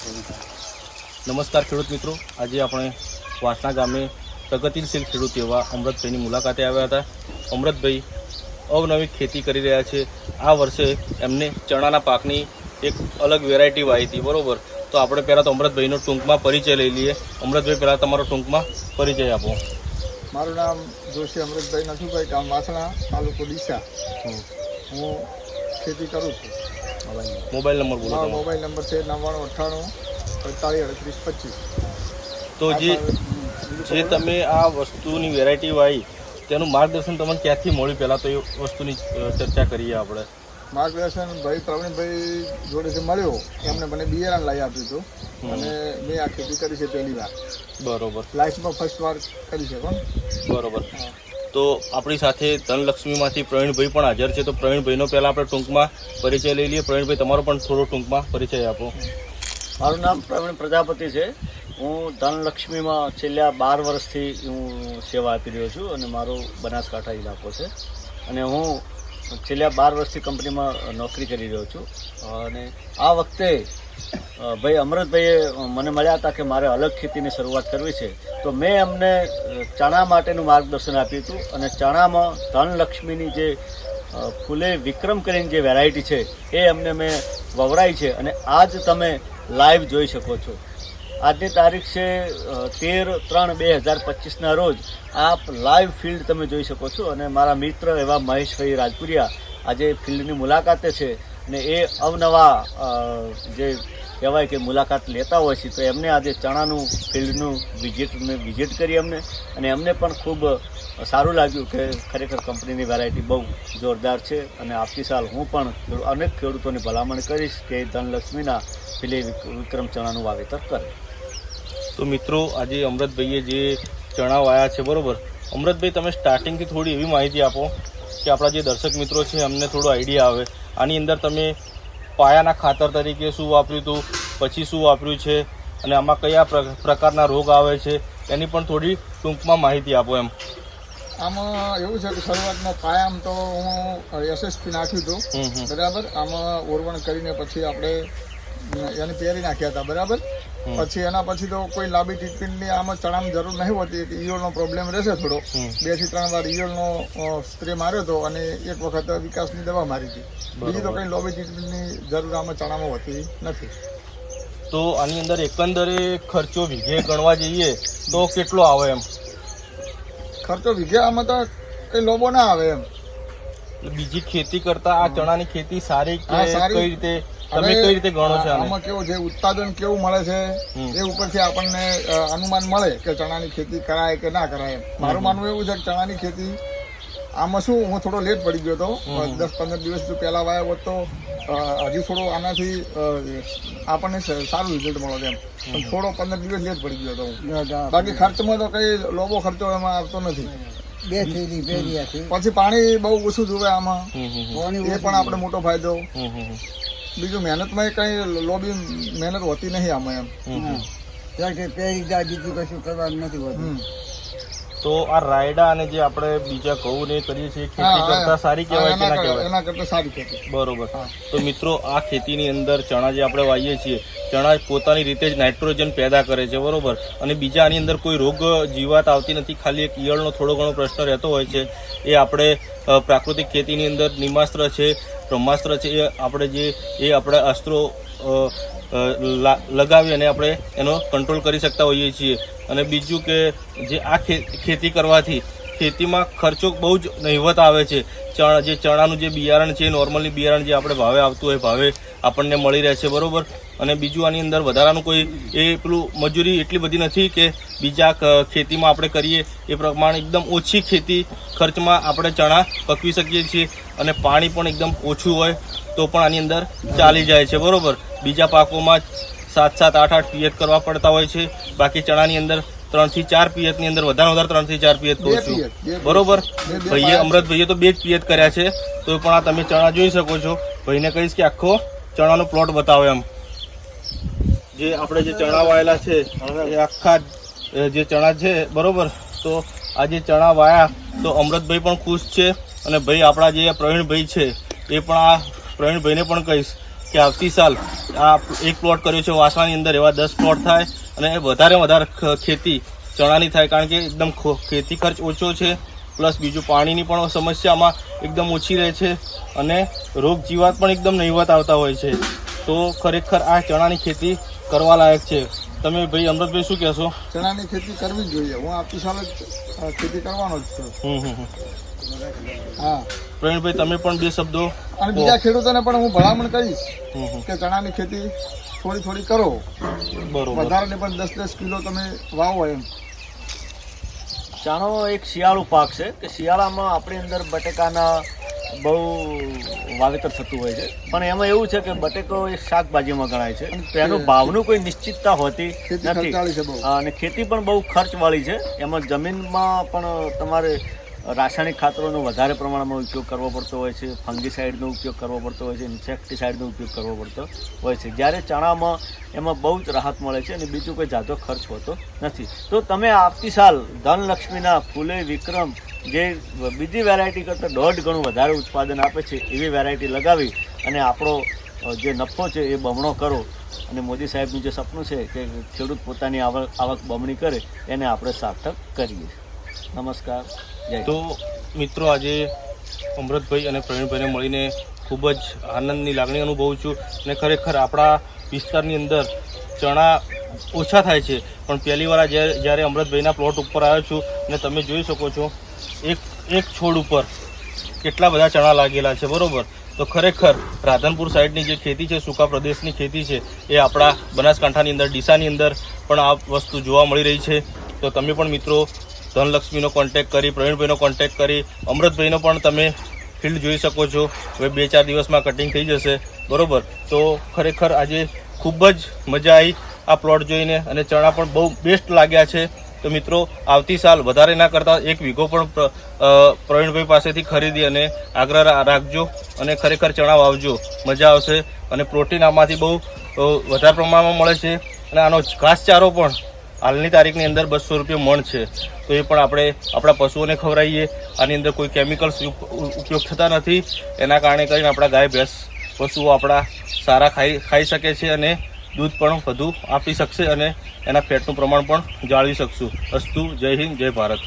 નમસ્કાર ખેડૂત મિત્રો. આજે આપણે વાસણા ગામે પ્રગતિશીલ ખેડૂત એવા અમૃતભાઈની મુલાકાતે આવ્યા હતા. અમૃતભાઈ અવનવી ખેતી કરી રહ્યા છે. આ વર્ષે એમને ચણાના પાકની એક અલગ વેરાયટી વાવી હતી બરોબર? તો આપણે પહેલાં તો અમૃતભાઈનો ટૂંકમાં પરિચય લઈ લઈએ. અમૃતભાઈ પહેલાં તમારો ટૂંકમાં પરિચય આપો. મારું નામ જોશી અમૃતભાઈ નથુભાઈ ગામ વાસણા તાલુકો ડીસા. હું ખેતી કરું છું. મોબાઈલ નંબર બોલો તમારો. મોબાઈલ નંબર છે નવ્વાણું અઠ્ઠાણું અડતાલીસ અડત્રીસ પચીસ. તો જે જે તમે આ વસ્તુની વેરાયટી વાવી તેનું માર્ગદર્શન તમને ક્યાંથી મળ્યું? પહેલાં તો એ વસ્તુની ચર્ચા કરીએ આપણે. માર્ગદર્શન ભાઈ પ્રવીણભાઈ જે મળ્યો એમને મને બિયારણ લાવી આપ્યું હતું. અને મેં આ ખેતી કરી છે પહેલી વાર. બરોબર. લાઈફમાં ફર્સ્ટ વાર કરી છે પણ બરોબર. તો આપણી સાથે ધનલક્ષ્મીમાંથી પ્રવીણભાઈ પણ હાજર છે. તો પ્રવીણભાઈનો પહેલાં આપણે ટૂંકમાં પરિચય લઈ લઈએ. પ્રવીણભાઈ, તમારો પણ થોડો ટૂંકમાં પરિચય આપો. મારું નામ પ્રવીણ પ્રજાપતિ છે. હું ધનલક્ષ્મીમાં છેલ્લા બાર વર્ષથી હું સેવા આપી રહ્યો છું અને મારો બનાસકાંઠા ઇલાકો છે. અને હું છેલ્લા બાર વર્ષથી કંપનીમાં નોકરી કરી રહ્યો છું. અને આ વખતે ભાઈ અમૃતભાઈએ મને મળ્યા હતા કે મારે અલગ ખેતીની શરૂઆત કરવી છે. તો મેં અમને ચણા માટેનું માર્ગદર્શન આપ્યું હતું અને ચણામાં ધનલક્ષ્મીની જે ફૂલે વિક્રમ કરીને જે વેરાયટી છે, એ અમને મેં વવરાઈ છે અને આજ તમે લાઈવ જોઈ શકો છો. આજની તારીખ છે તેર ત્રણ બે હજાર પચીસના રોજ. આપ લાઈવ ફિલ્ડ તમે જોઈ શકો છો અને મારા મિત્ર એવા મહેશભાઈ રાજપુરિયા આજે ફિલ્ડની મુલાકાતે છે અને એ અવનવા જે કહેવાય કે મુલાકાત લેતા હોય છે, તો એમને આજે ચણાનું ફિલ્ડનું વિઝિટ વિઝિટ કરી અમને અને એમને પણ ખૂબ સારું લાગ્યું કે ખરેખર કંપનીની વેરાયટી બહુ જોરદાર છે અને આવતી સાલ હું પણ અનેક ખેડૂતોની ભલામણ કરીશ કે ધનલક્ષ્મીના પેલે વિક્રમ ચણાનું વાવેતર કરે. તો મિત્રો આજે અમૃતભાઈએ જે ચણા વાયા છે બરાબર? અમૃતભાઈ તમે સ્ટાર્ટિંગથી થોડી એવી માહિતી આપો કે આપણા જે દર્શક મિત્રો છે અમને થોડો આઈડિયા આવે. આની અંદર તમે પાયાના ખાતર તરીકે શું વાપર્યું હતું પછી શું વાપર્યું છે અને આમાં કયા પ્ર- પ્રકારના રોગ આવે છે એની પણ થોડી ટૂંકમાં માહિતી આપો એમ. આમાં એવું છે કે શરૂઆતમાં પાયામ તો હું એસએસપી નાખ્યું હતું બરાબર? આમાં ઓરવણ કરીને પછી આપણે એને પહેરી નાખ્યા હતા બરાબર. પછી એના પછી તો કોઈ લાંબી ટ્રીટમેન્ટની આમાં ચણામાં જરૂર નહીં હોતી. ઈયળનો પ્રોબ્લેમ રહેશે થોડો. બેથી ત્રણ વાર ઈયળનો સ્પ્રે માર્યો હતો અને એક વખત વિકાસની દવા મારી હતી. બીજી તો. કંઈ લોબી ટ્રીટમેન્ટની જરૂર આમાં ચણામાં હોતી નથી. તો આની અંદર એકંદરે ખર્ચો વિઘે ગણવા જઈએ તો કેટલો આવે એમ? ખર્ચો વીઘે આમાં તો કંઈ લોબો ના આવે એમ. બીજી ખેતી કરતા આ ચણાની ખેતી સારી કે. કઈ રીતે તમે કઈ રીતે ગણો છો આમાં કેવું છે ઉત્પાદન કેવું મળે છે એ ઉપરથી આપણને અનુમાન મળે કે ચણાની ખેતી કરાય કે ના કરાય એમ. મારું માનવું એવું છે કે ચણાની ખેતી આમાં શું હું થોડો લેટ પડી ગયો હતો. દસ પંદર દિવસ જો પહેલા વાયો હોત તો હજી થોડો આનાથી આપણને સારું રિઝલ્ટ મળે એમ. પણ થોડો પંદર દિવસ લેટ પડી ગયો હતો હું. બાકી ખર્ચમાં તો કઈ લોબો ખર્ચો એમાં આવતો નથી. બે થેલી બે પછી પાણી બહુ ઓછું જોવે આમાં. એ પણ આપણે મોટો ફાયદો. બીજું મહેનતમાં કઈ લોબી મહેનત હોતી નહીં આમાં એમ. હમ હમ. કે પહેરી જાય બીજું કશું કરવાનું નથી હોતું. તો આ રાયડા અને જે આપણે બીજા ઘઉં ને કરીએ છીએ ખેતી કરતા સારી કહેવાય કે ના કહેવાય? એના કરતા સારી ખેતી બરોબર. હા. તો મિત્રો આ ખેતીની અંદર ચણા જે આપણે વાવીએ છીએ ચણા પોતાની રીતે જ નાઇટ્રોજન પેદા કરે છે બરોબર? અને બીજા આની અંદર કોઈ રોગ જીવાત આવતી નથી ખાલી એક ઈયળનો થોડો ઘણો પ્રશ્ન રહેતો હોય છે. એ આપણે પ્રાકૃતિક ખેતીની અંદર નિમાસ્ત્ર છે. બ્રહ્માસ્ત્ર છે એ આપણે જે, એ આપણે અસ્ત્રો લગાવી અને આપણે એનો કંટ્રોલ કરી શકતા હોઈએ છીએ. અને બીજું કે જે આ ખેતી કરવાથી ખેતીમાં ખર્ચો બહુ જ નહિવત આવે છે. ચણા, જે ચણાનું જે બિયારણ છે નોર્મલી બિયારણ જે આપણે ભાવે આવતું હોય, ભાવે આપણને મળી રહે છે, બરોબર? અને બીજું આની અંદર વધારાનું કોઈ એ પેલું મજૂરી એટલી બધી નથી કે બીજા ખેતીમાં આપણે કરીએ એ પ્રમાણે એકદમ ઓછી ખેતી ખર્ચમાં આપણે ચણા પકવી શકીએ છીએ અને પાણી પણ એકદમ ઓછું હોય તો પણ આની અંદર ચાલી જાય છે બરાબર? બીજા પાકોમાં સાત સાત આઠ આઠ પિયત કરવા પડતા હોય છે બાકી ચણાની અંદર ત્રણથી ચાર પિયતની અંદર વધારે વધારે ત્રણથી ચાર પિયત કહું છું. બરોબર? ભાઈએ. અમૃત ભાઈએ તો બે જ પિયત કર્યા છે તો પણ આ તમે ચણા જોઈ શકો છો. ભાઈને કહીશ કે આખો ચણાનો પ્લોટ બતાવો એમ. જે આપણે જે ચણા વાયેલા છે, એ આખા જે ચણા છે, બરોબર? તો આ જે ચણા વાયા તો અમૃતભાઈ પણ ખુશ છે અને ભાઈ આપણા જે પ્રવીણભાઈ છે, એ પણ આ પ્રવીણભાઈને પણ કહીશ કે આવતી સાલ આ એક પ્લોટ કર્યો છે વાસણાની અંદર, એવા દસ પ્લોટ થાય અને વધારે વધારે ખેતી ચણાની થાય, કારણ કે એકદમ ખેતી ખર્ચ ઓછો છે, પ્લસ બીજું પાણીની પણ સમસ્યામાં એકદમ ઓછી રહે છે અને રોગ જીવાત પણ એકદમ નહીવત આવતા હોય છે. તો ખરેખર આ ચણાની ખેતી કરવા લાયક છે. તમે ભાઈ અમૃતભાઈ શું કહેશો? ચણાની ખેતી કરવી જ જોઈએ. હું આખી સાલ ખેતી કરવાનો જ છું. હમ હમ હમ. હા. પ્રવીણભાઈ તમે પણ બે શબ્દો અને બીજા ખેડૂતોને પણ હું ભલામણ કરીશ હમ હમ. કે ચણાની ખેતી થોડી થોડી કરો. બરોબર. વધારે ને પણ દસ દસ કિલો તમે વાવો એમ. ચાણો એક શિયાળુ પાક છે કે શિયાળામાં આપણી અંદર બટેકાના બહુ વાવેતર થતું હોય છે. પણ એમાં એવું છે કે બટેકો એ શાકભાજીમાં ગણાય છે. તેનો ભાવનું કોઈ નિશ્ચિતતા હોતી નથી. અને ખેતી પણ બહુ ખર્ચવાળી છે. એમાં જમીનમાં પણ તમારે રાસાયણિક ખાતરોનો વધારે પ્રમાણમાં ઉપયોગ કરવો પડતો હોય છે. ફંગીસાઇડનો ઉપયોગ કરવો પડતો હોય છે. ઇન્સેક્ટિસાઇડનો ઉપયોગ કરવો પડતો હોય છે. જ્યારે ચણામાં એમાં બહુ જ રાહત મળે છે અને બીજું કોઈ જાતો ખર્ચ હોતો નથી. તો તમે આવતી સાલ ધનલક્ષ્મીના ફૂલે વિક્રમ જે બીજી વેરાયટી કરતાં દોઢ ગણું વધારે ઉત્પાદન આપે છે, એવી વેરાયટી લગાવી અને આપણો જે નફો છે એ બમણો કરો. અને મોદી સાહેબનું જે સપનું છે કે ખેડૂત પોતાની આવક આવક બમણી કરે, એને આપણે સાર્થક કરીએ. નમસ્કાર. જય તો મિત્રો આજે અમૃતભાઈ અને પ્રવીણભાઈને મળીને ખૂબ જ આનંદની લાગણી અનુભવું છું અને ખરેખર આપણા વિસ્તારની અંદર ચણા ઓછા થાય છે. પણ પહેલી વાર જ્યારે અમૃતભાઈના પ્લોટ ઉપર આવ્યો છું અને તમે જોઈ શકો છો એક એક છોડ ઉપર કેટલા બધા ચણા લાગેલા છે, બરોબર? તો ખરેખર રાધનપુર સાઈડની જે ખેતી છે, સૂકા પ્રદેશની ખેતી છે, એ આપણા બનાસકાંઠાની અંદર, ડીસાની અંદર પણ આ વસ્તુ જોવા મળી રહી છે. તો તમે પણ મિત્રો ધનલક્ષ્મીનો કોન્ટેક કરી, પ્રવીણભાઈનો કોન્ટેક કરી, અમૃતભાઈનો પણ તમે ફિલ્ડ જોઈ શકો છો. હવે બે, ચાર દિવસમાં કટિંગ થઈ જશે, બરોબર? તો ખરેખર આજે ખૂબ જ મજા આવી આ પ્લોટ જોઈને, અને ચણા પણ બહુ બેસ્ટ લાગ્યા છે. તો મિત્રો, આવતી સાલ વધારે ના કરતાં એક વીઘો પણ પ્ર- પ્રવીણભાઈ પાસેથી ખરીદી અને આગ્રહ રાખજો અને ખરેખર ચણા વાવજો મજા આવશે અને પ્રોટીન આમાંથી બહુ વધારે પ્રમાણમાં મળે છે અને આનો ઘાસચારો પણ હાલની તારીખની અંદર બસો રૂપિયા મણ છે. તો એ પણ આપણે આપણા પશુઓને ખવડાવીએ. આની અંદર કોઈ કેમિકલ્સ ઉપ- ઉપયોગ થતા નથી. એના કારણે કરીને આપણા ગાય, ભેંસ, પશુઓ આપણા સારા ખાઈ ખાઈ શકે છે અને દૂધ પણ વધુ આપી શકશે અને એના ફેટનું પ્રમાણ પણ જાળવી શકશું. અસ્તુ, જય હિન્દ, જય ભારત.